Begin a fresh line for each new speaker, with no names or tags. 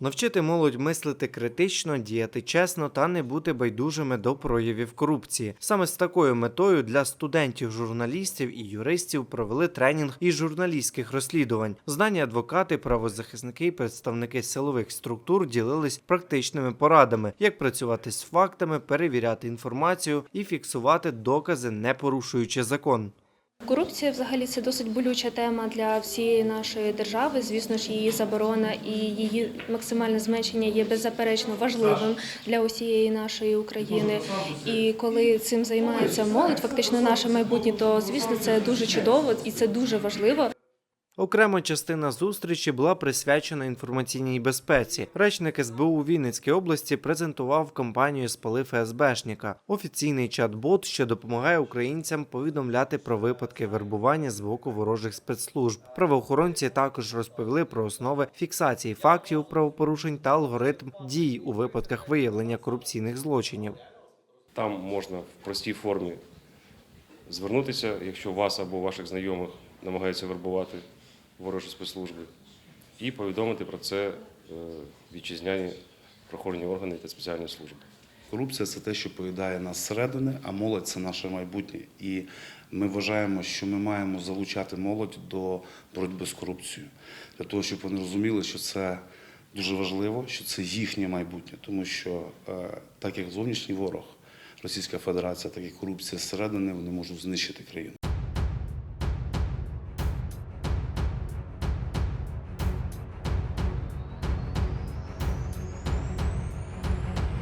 Навчити молодь мислити критично, діяти чесно та не бути байдужими до проявів корупції. Саме з такою метою для студентів, журналістів і юристів провели тренінг із журналістських розслідувань. Знані адвокати, правозахисники і представники силових структур ділились практичними порадами, як працювати з фактами, перевіряти інформацію і фіксувати докази, не порушуючи закон.
Корупція взагалі це досить болюча тема для всієї нашої держави. Звісно ж, її заборона і її максимальне зменшення є беззаперечно важливим для усієї нашої України. І коли цим займається молодь, фактично наше майбутнє, то звісно це дуже чудово і це дуже важливо.
Окрема частина зустрічі була присвячена інформаційній безпеці. Речник СБУ у Вінницькій області презентував кампанію Спали ФСБшника, офіційний чат-бот, що допомагає українцям повідомляти про випадки вербування з боку ворожих спецслужб. Правоохоронці також розповіли про основи фіксації фактів правопорушень та алгоритм дій у випадках виявлення корупційних злочинів.
Там можна в простій формі звернутися, якщо вас або ваших знайомих намагаються вербувати ворожі спецслужби, і повідомити про це е, вітчизняні правоохоронні органи та спеціальні служби.
Корупція це те, що поїдає нас зсередини, а молодь це наше майбутнє. І ми вважаємо, що ми маємо залучати молодь до боротьби з корупцією, для того, щоб вони розуміли, що це дуже важливо, що це їхнє майбутнє, тому що е, так як зовнішній ворог, Російська Федерація, так і корупція зсередини, вони можуть знищити країну.